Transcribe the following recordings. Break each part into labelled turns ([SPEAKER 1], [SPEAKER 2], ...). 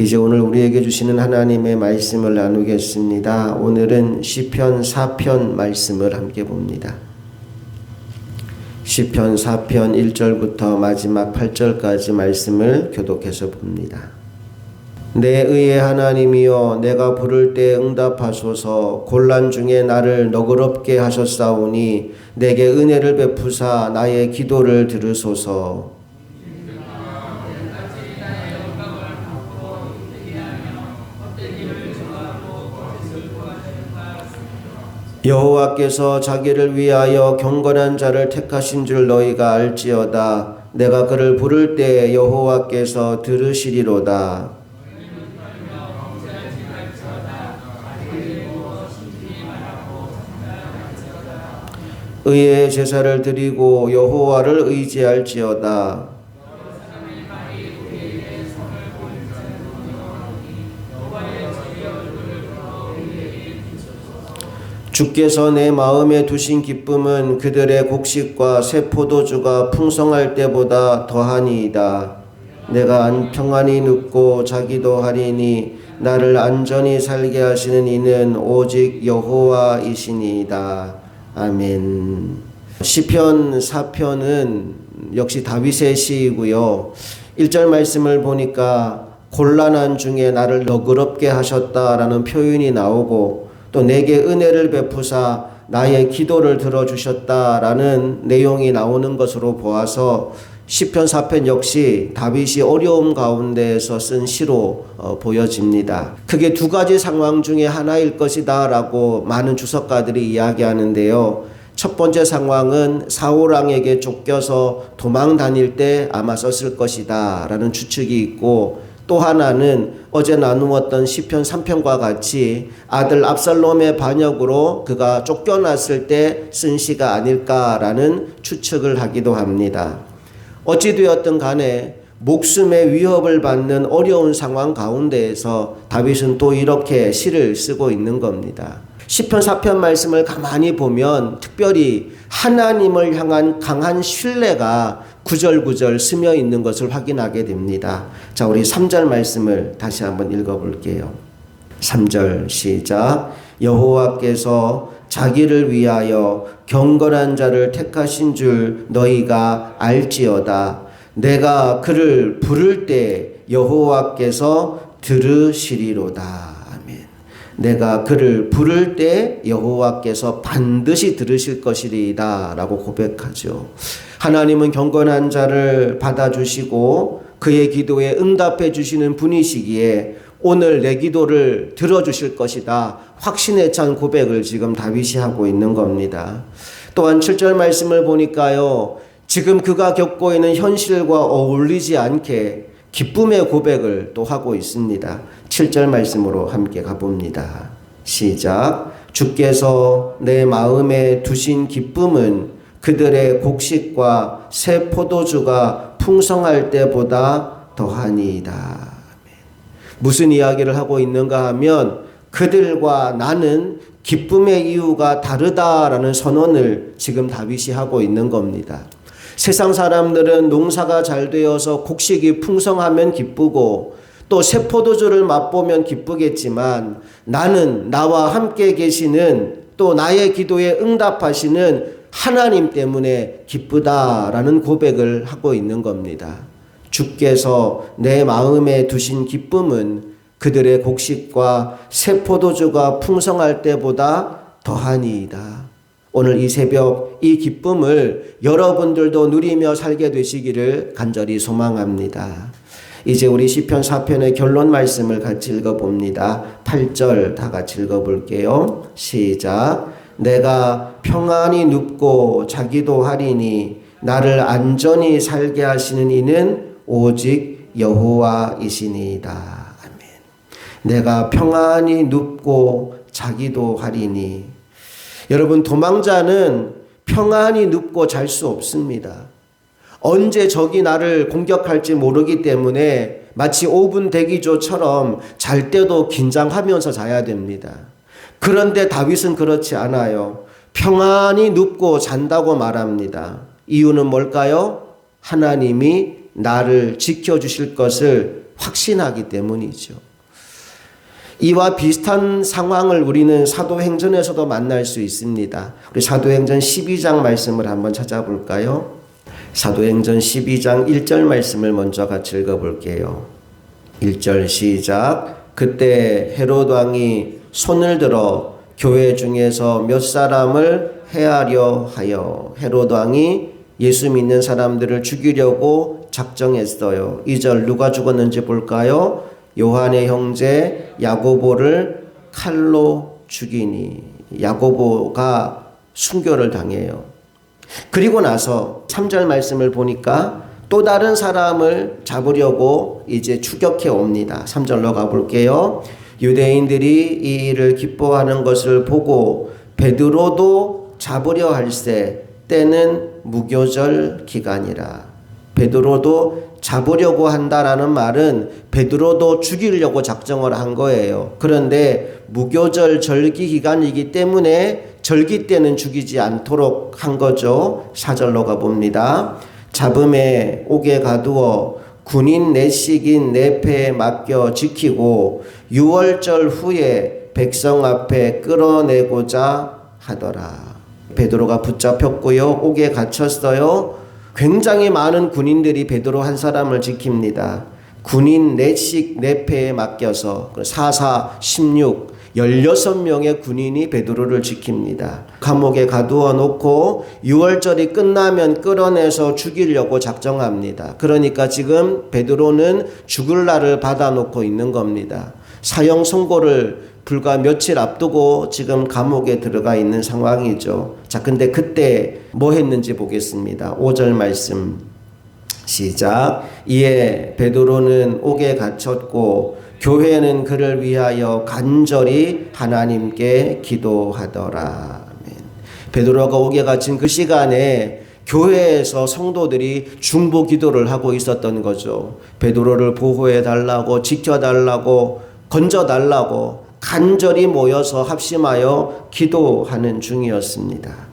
[SPEAKER 1] 이제 오늘 우리에게 주시는 하나님의 말씀을 나누겠습니다. 오늘은 시편 4편 말씀을 함께 봅니다. 시편 4편 1절부터 마지막 8절까지 말씀을 교독해서 봅니다. 내 의의 하나님이여 내가 부를 때 응답하소서 곤란 중에 나를 너그럽게 하셨사오니 내게 은혜를 베푸사 나의 기도를 들으소서 여호와께서 자기를 위하여 경건한 자를 택하신 줄 너희가 알지어다. 내가 그를 부를 때 여호와께서 들으시리로다. 의의 제사를 드리고 여호와를 의지할지어다 주께서 내 마음에 두신 기쁨은 그들의 곡식과 새 포도주가 풍성할 때보다 더하니이다. 내가 안 평안히 눕고 자기도 하리니 나를 안전히 살게 하시는 이는 오직 여호와이시니이다. 아멘. 시편 4편은 역시 다윗의 시이고요. 1절 말씀을 보니까 곤란한 중에 나를 너그럽게 하셨다라는 표현이 나오고 또 내게 은혜를 베푸사 나의 기도를 들어주셨다라는 내용이 나오는 것으로 보아서 시편 4편 역시 다윗이 어려움 가운데에서 쓴 시로 어, 보여집니다. 크게 두 가지 상황 중에 하나일 것이다 라고 많은 주석가들이 이야기하는데요. 첫 번째 상황은 사울 왕에게 쫓겨서 도망 다닐 때 아마 썼을 것이다 라는 추측이 있고 또 하나는 어제 나누었던 시편 3편과 같이 아들 압살롬의 반역으로 그가 쫓겨났을 때 쓴 시가 아닐까라는 추측을 하기도 합니다. 어찌되었든 간에 목숨의 위협을 받는 어려운 상황 가운데에서 다윗은 또 이렇게 시를 쓰고 있는 겁니다. 시편 4편 말씀을 가만히 보면 특별히 하나님을 향한 강한 신뢰가 구절구절 스며 있는 것을 확인하게 됩니다. 자, 우리 3절 말씀을 다시 한번 읽어 볼게요. 3절 시작. 여호와께서 자기를 위하여 경건한 자를 택하신 줄 너희가 알지어다. 내가 그를 부를 때 여호와께서 들으시리로다. 내가 그를 부를 때 여호와께서 반드시 들으실 것이리다라고 고백하죠. 하나님은 경건한 자를 받아주시고 그의 기도에 응답해 주시는 분이시기에 오늘 내 기도를 들어주실 것이다. 확신에 찬 고백을 지금 다윗이 하고 있는 겁니다. 또한 7절 말씀을 보니까요. 지금 그가 겪고 있는 현실과 어울리지 않게 기쁨의 고백을 또 하고 있습니다. 7절 말씀으로 함께 가봅니다. 시작. 주께서 내 마음에 두신 기쁨은 그들의 곡식과 새 포도주가 풍성할 때보다 더하니이다. 무슨 이야기를 하고 있는가 하면 그들과 나는 기쁨의 이유가 다르다라는 선언을 지금 다윗이 하고 있는 겁니다. 세상 사람들은 농사가 잘 되어서 곡식이 풍성하면 기쁘고 또 새 포도주를 맛보면 기쁘겠지만 나는 나와 함께 계시는 또 나의 기도에 응답하시는 하나님 때문에 기쁘다라는 고백을 하고 있는 겁니다. 주께서 내 마음에 두신 기쁨은 그들의 곡식과 새 포도주가 풍성할 때보다 더하니이다. 오늘 이 새벽 이 기쁨을 여러분들도 누리며 살게 되시기를 간절히 소망합니다. 이제 우리 시편 4편의 결론 말씀을 같이 읽어 봅니다. 8절 다 같이 읽어 볼게요. 시작. 내가 평안히 눕고 자기도 하리니 나를 안전히 살게 하시는 이는 오직 여호와이시니이다. 아멘. 내가 평안히 눕고 자기도 하리니 여러분 도망자는 평안히 눕고 잘 수 없습니다. 언제 적이 나를 공격할지 모르기 때문에 마치 5분 대기조처럼 잘 때도 긴장하면서 자야 됩니다. 그런데 다윗은 그렇지 않아요. 평안히 눕고 잔다고 말합니다. 이유는 뭘까요? 하나님이 나를 지켜주실 것을 확신하기 때문이죠. 이와 비슷한 상황을 우리는 사도행전에서도 만날 수 있습니다. 우리 사도행전 12장 말씀을 한번 찾아볼까요? 사도행전 12장 1절 말씀을 먼저 같이 읽어볼게요. 1절 시작. 그때 헤롯 왕이 손을 들어 교회 중에서 몇 사람을 해하려 하여 헤롯 왕이 예수 믿는 사람들을 죽이려고 작정했어요. 2절 누가 죽었는지 볼까요? 요한의 형제 야고보를 칼로 죽이니 야고보가 순교를 당해요. 그리고 나서 3절 말씀을 보니까 또 다른 사람을 잡으려고 이제 추격해 옵니다. 3절로 가볼게요. 유대인들이 이 일을 기뻐하는 것을 보고 베드로도 잡으려 할세 때는 무교절 기간이라. 베드로도 잡으려고 한다라는 말은 베드로도 죽이려고 작정을 한 거예요. 그런데 무교절 절기 기간이기 때문에 절기 때는 죽이지 않도록 한 거죠. 사절로 가봅니다. 잡음에 옥에 가두어 군인 내식인 내패에 맡겨 지키고 유월절 후에 백성 앞에 끌어내고자 하더라. 베드로가 붙잡혔고요. 옥에 gat혔어요. 굉장히 많은 군인들이 베드로 한 사람을 지킵니다. 군인 넷씩 내패에 맡겨서 44, 16, 16명의 군인이 베드로를 지킵니다. 감옥에 가두어 놓고 6월절이 끝나면 끌어내서 죽이려고 작정합니다. 그러니까 지금 베드로는 죽을 날을 받아 놓고 있는 겁니다. 사형 선고를 불과 며칠 앞두고 지금 감옥에 들어가 있는 상황이죠. 자, 근데 그때 뭐 했는지 보겠습니다. 5절 말씀. 시작. 이에 베드로는 옥에 갇혔고 교회는 그를 위하여 간절히 하나님께 기도하더라. 베드로가 옥에 갇힌 그 시간에 교회에서 성도들이 중보 기도를 하고 있었던 거죠. 베드로를 보호해 달라고 지켜 달라고 건져 달라고 간절히 모여서 합심하여 기도하는 중이었습니다.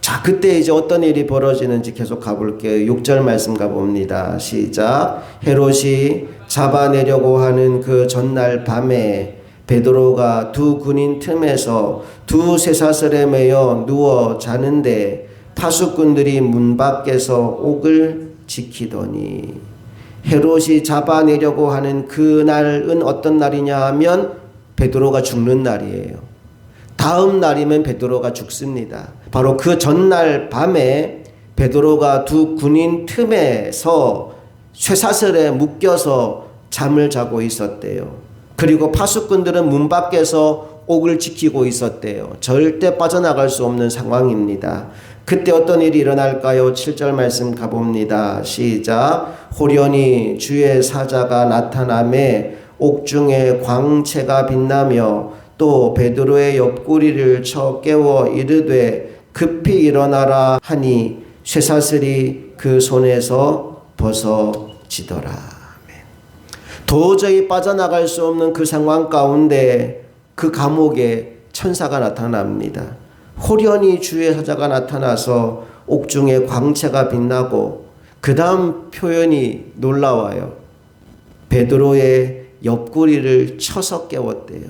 [SPEAKER 1] 자, 그때 이제 어떤 일이 벌어지는지 계속 가볼게요. 6절 말씀 가봅니다. 시작. 헤롯이 잡아내려고 하는 그 전날 밤에 베드로가 두 군인 틈에서 두 쇠사슬에 매여 누워 자는데 파수꾼들이 문 밖에서 옥을 지키더니 헤롯이 잡아내려고 하는 그날은 어떤 날이냐 하면 베드로가 죽는 날이에요. 다음 날이면 베드로가 죽습니다. 바로 그 전날 밤에 베드로가 두 군인 틈에서 쇠사슬에 묶여서 잠을 자고 있었대요. 그리고 파수꾼들은 문 밖에서 옥을 지키고 있었대요. 절대 빠져나갈 수 없는 상황입니다. 그때 어떤 일이 일어날까요? 7절 말씀 가봅니다. 시작. 호련히 주의 사자가 나타남에 옥중에 광채가 빛나며 또 베드로의 옆구리를 쳐 깨워 이르되 급히 일어나라 하니 쇠사슬이 그 손에서 벗어지더라. 도저히 빠져나갈 수 없는 그 상황 가운데 그 감옥에 천사가 나타납니다. 호련히 주의 사자가 나타나서 옥중에 광채가 빛나고 그 다음 표현이 놀라워요. 베드로의 옆구리를 쳐서 깨웠대요.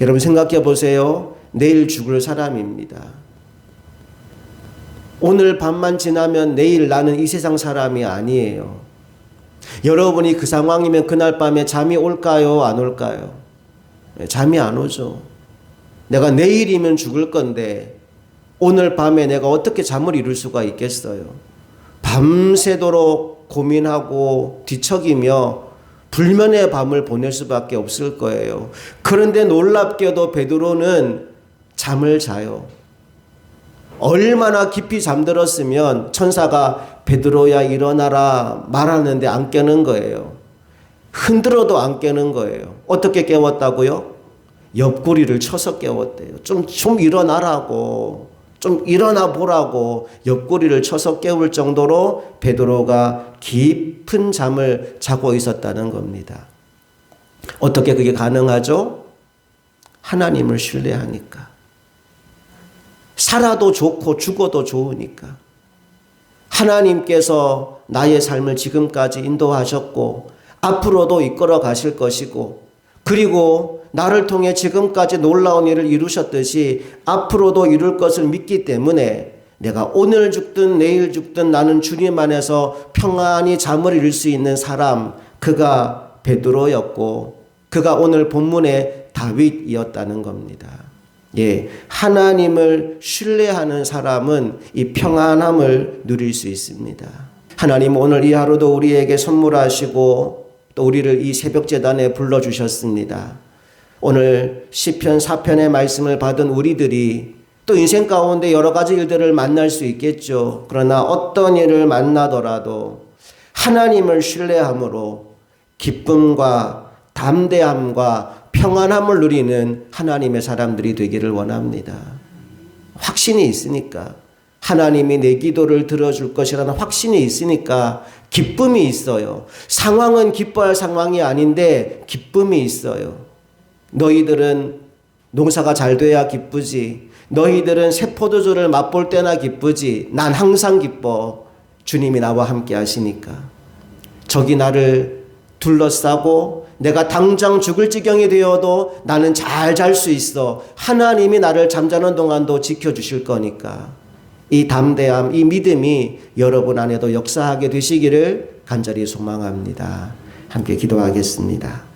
[SPEAKER 1] 여러분 생각해 보세요. 내일 죽을 사람입니다. 오늘 밤만 지나면 내일 나는 이 세상 사람이 아니에요. 여러분이 그 상황이면 그날 밤에 잠이 올까요? 안 올까요? 네, 잠이 안 오죠. 내가 내일이면 죽을 건데 오늘 밤에 내가 어떻게 잠을 이룰 수가 있겠어요? 밤새도록 고민하고 뒤척이며 불면의 밤을 보낼 수밖에 없을 거예요. 그런데 놀랍게도 베드로는 잠을 자요. 얼마나 깊이 잠들었으면 천사가 베드로야 일어나라 말하는데 안 깨는 거예요. 흔들어도 안 깨는 거예요. 어떻게 깨웠다고요? 옆구리를 쳐서 깨웠대요. 좀, 좀 일어나라고. 좀 일어나 보라고 옆구리를 쳐서 깨울 정도로 베드로가 깊은 잠을 자고 있었다는 겁니다. 어떻게 그게 가능하죠? 하나님을 신뢰하니까. 살아도 좋고 죽어도 좋으니까. 하나님께서 나의 삶을 지금까지 인도하셨고 앞으로도 이끌어 가실 것이고 그리고 나를 통해 지금까지 놀라운 일을 이루셨듯이 앞으로도 이룰 것을 믿기 때문에 내가 오늘 죽든 내일 죽든 나는 주님 안에서 평안히 잠을 이룰 수 있는 사람 그가 베드로였고 그가 오늘 본문의 다윗이었다는 겁니다. 예, 하나님을 신뢰하는 사람은 이 평안함을 누릴 수 있습니다. 하나님 오늘 이 하루도 우리에게 선물하시고 또 우리를 이 새벽 재단에 불러 주셨습니다. 오늘 시편 4편의 말씀을 받은 우리들이 또 인생 가운데 여러 가지 일들을 만날 수 있겠죠. 그러나 어떤 일을 만나더라도 하나님을 신뢰함으로 기쁨과 담대함과 평안함을 누리는 하나님의 사람들이 되기를 원합니다. 확신이 있으니까 하나님이 내 기도를 들어줄 것이라는 확신이 있으니까 기쁨이 있어요. 상황은 기뻐할 상황이 아닌데 기쁨이 있어요. 너희들은 농사가 잘 돼야 기쁘지. 너희들은 새 포도주를 맛볼 때나 기쁘지. 난 항상 기뻐. 주님이 나와 함께 하시니까. 적이 나를 둘러싸고 내가 당장 죽을 지경이 되어도 나는 잘 잘 수 있어. 하나님이 나를 잠자는 동안도 지켜주실 거니까. 이 담대함, 이 믿음이 여러분 안에도 역사하게 되시기를 간절히 소망합니다. 함께 기도하겠습니다.